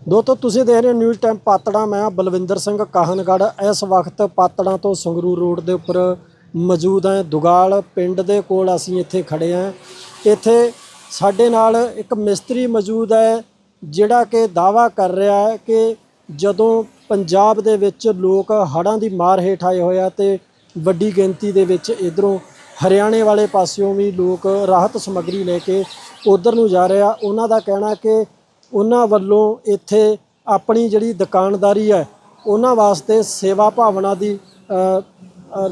ਦੋਸਤੋ, ਤੁਸੀਂ ਦੇਖ ਰਹੇ ਹੋ ਨਿਊਜ਼ ਟਾਈਮ ਪਾਤੜਾ। ਮੈਂ ਬਲਵਿੰਦਰ ਸਿੰਘ ਕਾਹਨਗੜ੍ਹ। ਇਸ ਵਕਤ ਪਾਤੜਾ ਤੋਂ ਸੰਗਰੂਰ ਰੋਡ ਦੇ ਉੱਪਰ ਮੌਜੂਦ ਹਾਂ। ਦੁਗਾਲ ਪਿੰਡ ਦੇ ਕੋਲ ਅਸੀਂ ਇੱਥੇ ਖੜੇ ਹਾਂ। ਇੱਥੇ ਸਾਡੇ ਨਾਲ ਇੱਕ ਮਿਸਤਰੀ ਮੌਜੂਦ ਹੈ, ਜਿਹੜਾ ਕਿ ਦਾਵਾ ਕਰ ਰਿਹਾ ਹੈ ਕਿ ਜਦੋਂ ਪੰਜਾਬ ਦੇ ਵਿੱਚ ਲੋਕ ਹੜ੍ਹਾਂ ਦੀ ਮਾਰ ਹੇਠ ਆਏ ਹੋਇਆ ਤੇ ਵੱਡੀ ਗਿਣਤੀ ਦੇ ਵਿੱਚ ਇਧਰੋਂ ਹਰਿਆਣੇ ਵਾਲੇ ਪਾਸਿਓਂ ਵੀ ਲੋਕ ਰਾਹਤ ਸਮੱਗਰੀ ਲੈ ਕੇ ਉਧਰ ਨੂੰ ਜਾ ਰਹੇ ਆ। ਉਹਨਾਂ ਦਾ ਕਹਿਣਾ ਕਿ ਉਹਨਾਂ ਵੱਲੋਂ ਇੱਥੇ ਆਪਣੀ ਜਿਹੜੀ ਦੁਕਾਨਦਾਰੀ ਹੈ, ਉਹਨਾਂ ਵਾਸਤੇ ਸੇਵਾ ਭਾਵਨਾ ਦੀ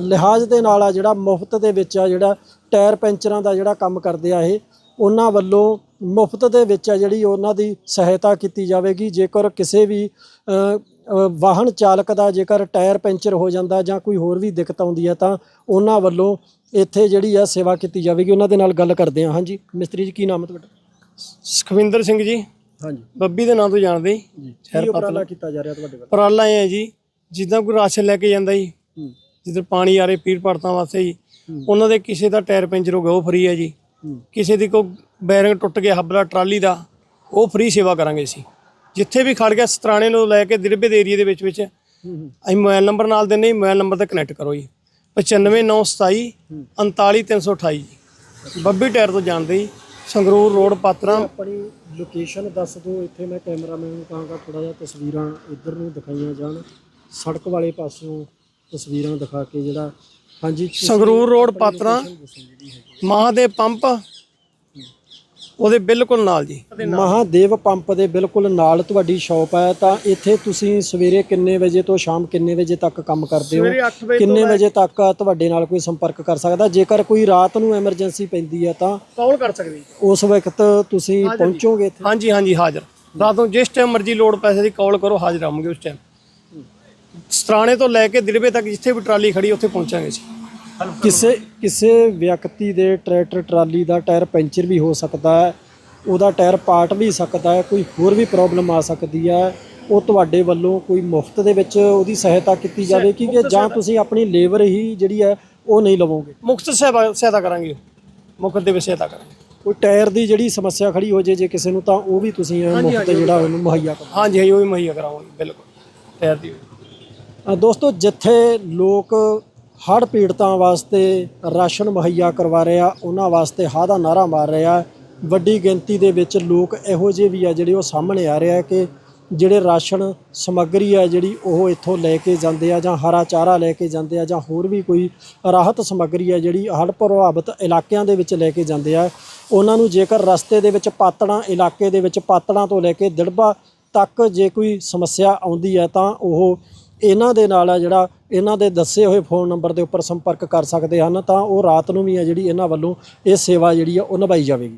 ਲਿਹਾਜ਼ ਦੇ ਨਾਲ ਆ ਜਿਹੜਾ ਮੁਫਤ ਦੇ ਵਿੱਚ ਆ ਜਿਹੜਾ ਟਾਇਰ ਪੈਂਚਰਾਂ ਦਾ ਜਿਹੜਾ ਕੰਮ ਕਰਦੇ ਆ ਇਹ, ਉਹਨਾਂ ਵੱਲੋਂ ਮੁਫਤ ਦੇ ਵਿੱਚ ਆ ਜਿਹੜੀ ਉਹਨਾਂ ਦੀ ਸਹਾਇਤਾ ਕੀਤੀ ਜਾਵੇਗੀ। ਜੇਕਰ ਕਿਸੇ ਵੀ ਵਾਹਨ ਚਾਲਕ ਦਾ ਜੇਕਰ ਟਾਇਰ ਪੈਂਚਰ ਹੋ ਜਾਂਦਾ ਜਾਂ ਕੋਈ ਹੋਰ ਵੀ ਦਿੱਕਤ ਆਉਂਦੀ ਹੈ ਤਾਂ ਉਹਨਾਂ ਵੱਲੋਂ ਇੱਥੇ ਜਿਹੜੀ ਆ ਸੇਵਾ ਕੀਤੀ ਜਾਵੇਗੀ। ਉਹਨਾਂ ਦੇ ਨਾਲ ਗੱਲ ਕਰਦੇ ਹਾਂ। ਹਾਂਜੀ, ਮਿਸਤਰੀ ਜੀ, ਕੀ ਨਾਮ ਹੈ ਤੁਹਾਡਾ? ਸੁਖਵਿੰਦਰ ਸਿੰਘ ਜੀ। ਹਾਂਜੀ। ਬੱਬੀ ਦੇ ਨਾਂ ਤੋਂ ਜਾਣਦੇ ਜੀ। ਕੀ ਉਪਰਾਲਾ ਕੀਤਾ ਜਾ ਰਿਹਾ ਤੁਹਾਡੇ ਵੱਲ? ਉਪਰਾਲਾ ਇਹ ਹੈ ਜੀ ਜਿੱਦਾਂ ਕੋਈ ਰਾਸ਼ਨ ਲੈ ਕੇ ਜਾਂਦਾ ਜੀ ਜਿੱਧਰ ਪਾਣੀ ਆ ਰਿਹਾ ਪੀਰ ਪੜਤਾਂ ਵਾਸਤੇ ਜੀ। ਉਹਨਾਂ ਦੇ ਕਿਸੇ ਦਾ ਟਾਇਰ ਪੈਂਚਰ ਹੋ ਗਿਆ ਉਹ ਫ੍ਰੀ ਹੈ ਜੀ। ਕਿਸੇ ਦੀ ਕੋ ਬੈਰਿੰਗ ਟੁੱਟ ਗਿਆ ਹੱਬਲਾ ਟਰਾਲੀ ਦਾ ਉਹ ਫ੍ਰੀ ਸੇਵਾ ਕਰਾਂਗੇ ਅਸੀਂ। ਜਿੱਥੇ ਵੀ ਖੜ ਗਿਆ ਸਤਰਾਣੇ ਨੂੰ ਲੈ ਕੇ ਦਿਰਬੇ ਦੇ ਏਰੀਆ ਦੇ ਵਿੱਚ ਵਿੱਚ ਅਸੀਂ ਮੋਬਾਈਲ ਨੰਬਰ ਨਾਲ ਜੀ ਮੋਬਾਈਲ ਨੰਬਰ ਤੇ ਕਨੈਕਟ ਕਰੋ ਜੀ। 95927 39328 ਜੀ। ਬੱਬੀ ਟਾਇਰ ਤੋਂ ਜਾਣਦੇ ਜੀ। ਸੰਗਰੂਰ ਰੋਡ ਪਾਤਰਾ ਆਪਣੀ ਲੋਕੇਸ਼ਨ ਦੱਸ ਦਿਓ ਇੱਥੇ ਮੈਂ ਕੈਮਰਾਮੈਨ ਨੂੰ ਕਹਾਂਗਾ ਥੋੜਾ ਜਿਹਾ ਤਸਵੀਰਾਂ ਇੱਧਰ ਨੂੰ ਦਿਖਾਈਆਂ ਜਾਣ ਸੜਕ ਵਾਲੇ ਪਾਸਿਓਂ ਤਸਵੀਰਾਂ ਦਿਖਾ ਕੇ ਜਿਹੜਾ ਹਾਂਜੀ ਸੰਗਰੂਰ ਰੋਡ ਪਾਤਰਾ ਹੈਗੀ। ਮਹਾਦੇਵ ਪੰਪ ਉਹਦੇ ਬਿਲਕੁਲ ਨਾਲ ਜੀ। ਮਹਾਦੇਵ ਪੰਪ ਦੇ ਬਿਲਕੁਲ ਨਾਲ ਤੁਹਾਡੀ ਸ਼ਾਪ ਹੈ ਤਾਂ ਇੱਥੇ ਤੁਸੀਂ ਸਵੇਰੇ ਕਿੰਨੇ ਵਜੇ ਤੋਂ ਸ਼ਾਮ ਕਿੰਨੇ ਵਜੇ ਤੱਕ ਕੰਮ ਕਰਦੇ ਹੋ? ਸਵੇਰੇ 8 ਵਜੇ ਕਿੰਨੇ ਵਜੇ ਤੱਕ ਤੁਹਾਡੇ ਨਾਲ ਕੋਈ ਸੰਪਰਕ ਕਰ ਸਕਦਾ? ਜੇਕਰ ਕੋਈ ਰਾਤ ਨੂੰ ਐਮਰਜੈਂਸੀ ਪੈਂਦੀ ਹੈ ਤਾਂ ਕਾਲ ਕਰ ਸਕਦੇ ਉਸ ਵਕਤ ਤੁਸੀਂ ਪਹੁੰਚੋਗੇ ਇੱਥੇ? ਹਾਂਜੀ ਹਾਂਜੀ ਹਾਜ਼ਰ। ਰਾਤ ਨੂੰ ਜਿਸ ਟਾਈਮ ਮਰਜ਼ੀ ਲੋਡ ਪੈਸੇ ਦੀ ਕਾਲ ਕਰੋ ਹਾਜ਼ਰ ਆਵਾਂਗੇ ਉਸ ਟਾਈਮ ਸਤਰਾਣੇ ਤੋਂ ਲੈ ਕੇ ਦਿਲਵੇ ਤੱਕ ਜਿੱਥੇ ਵੀ ਟਰਾਲੀ ਖੜੀ ਉੱਥੇ ਪਹੁੰਚਾਂਗੇ ਅਸੀਂ ਕਿਸੇ ਕਿਸੇ ਵਿਅਕਤੀ ਦੇ ਟਰੈਕਟਰ ਟਰਾਲੀ ਦਾ ਟਾਇਰ ਪੈਂਚਰ ਵੀ ਹੋ ਸਕਦਾ ਹੈ ਉਹਦਾ ਟਾਇਰ ਪਾਟ ਵੀ ਸਕਦਾ ਹੈ ਕੋਈ ਹੋਰ ਵੀ ਪ੍ਰੋਬਲਮ ਆ ਸਕਦੀ ਹੈ ਉਹ ਤੁਹਾਡੇ ਵੱਲੋਂ ਕੋਈ ਮੁਫਤ ਦੇ ਵਿੱਚ ਉਹਦੀ ਸਹਾਇਤਾ ਕੀਤੀ ਜਾਵੇਗੀ ਕਿ ਜਾਂ ਤੁਸੀਂ ਆਪਣੀ ਲੇਬਰ ਹੀ ਜਿਹੜੀ ਹੈ ਉਹ ਨਹੀਂ ਲਵੋਗੇ? ਮੁਕਤ ਸਹਾਇਤਾ ਕਰਾਂਗੇ। ਮੁਕਤ ਦੇ ਵਿੱਚ ਸਹਾਇਤਾ ਕਰਾਂਗੇ। ਕੋਈ ਟਾਇਰ ਦੀ ਜਿਹੜੀ ਸਮੱਸਿਆ ਖੜੀ ਹੋ ਜੇ ਜੇ ਕਿਸੇ ਨੂੰ ਤਾਂ ਉਹ ਵੀ ਤੁਸੀਂ ਮੁਫਤ ਜਿਹੜਾ ਉਹਨੂੰ ਮੁਹੱਈਆ ਕਰੋ। ਹਾਂਜੀ ਉਹ ਵੀ ਮੁਹੱਈਆ ਕਰਾਵਾਂਗੇ ਬਿਲਕੁਲ। ਟਾਇਰ ਦੀ। ਦੋਸਤੋ ਜਿੱਥੇ ਲੋਕ ਹੜ੍ਹ ਪੀੜਤਾਂ ਵਾਸਤੇ ਰਾਸ਼ਨ ਮੁਹੱਈਆ ਕਰਵਾ ਰਿਹਾ, ਉਹਨਾਂ ਵਾਸਤੇ ਹਾ ਦਾ ਨਾਰਾ ਮਾਰ ਰਿਹਾ। ਵੱਡੀ ਗਿਣਤੀ ਦੇ ਵਿੱਚ ਲੋਕ ਇਹੋ ਜਿਹੇ ਵੀ ਆ ਜਿਹੜੇ ਉਹ ਸਾਹਮਣੇ ਆ ਰਹੇ ਆ ਕਿ ਜਿਹੜੇ ਰਾਸ਼ਨ ਸਮੱਗਰੀ ਆ ਜਿਹੜੀ ਉਹ ਇੱਥੋਂ ਲੈ ਕੇ ਜਾਂਦੇ ਆ ਜਾਂ ਹਰਾ ਚਾਰਾ ਲੈ ਕੇ ਜਾਂਦੇ ਆ ਜਾਂ ਹੋਰ ਵੀ ਕੋਈ ਰਾਹਤ ਸਮੱਗਰੀ ਆ ਜਿਹੜੀ ਹੜ੍ਹ ਪ੍ਰਭਾਵਿਤ ਇਲਾਕਿਆਂ ਦੇ ਵਿੱਚ ਲੈ ਕੇ ਜਾਂਦੇ ਆ। ਉਹਨਾਂ ਨੂੰ ਜੇਕਰ ਰਸਤੇ ਦੇ ਵਿੱਚ ਪਾਤੜਾਂ, ਇਲਾਕੇ ਦੇ ਵਿੱਚ ਪਾਤੜਾਂ ਤੋਂ ਲੈ ਕੇ ਦਿੜਬਾ ਤੱਕ ਜੇ ਕੋਈ ਸਮੱਸਿਆ ਆਉਂਦੀ ਹੈ ਤਾਂ ਉਹ ਇਹਨਾਂ ਦੇ ਨਾਲ ਆ ਜਿਹੜਾ ਇਹਨਾਂ ਦੇ ਦੱਸੇ ਹੋਏ ਫੋਨ ਨੰਬਰ ਦੇ ਉੱਪਰ ਸੰਪਰਕ ਕਰ ਸਕਦੇ ਹਨ ਤਾਂ ਉਹ ਰਾਤ ਨੂੰ ਵੀ ਆ ਜਿਹੜੀ ਇਹਨਾਂ ਵੱਲੋਂ ਇਹ ਸੇਵਾ ਜਿਹੜੀ ਆ ਉਹ ਨਿਭਾਈ ਜਾਵੇਗੀ।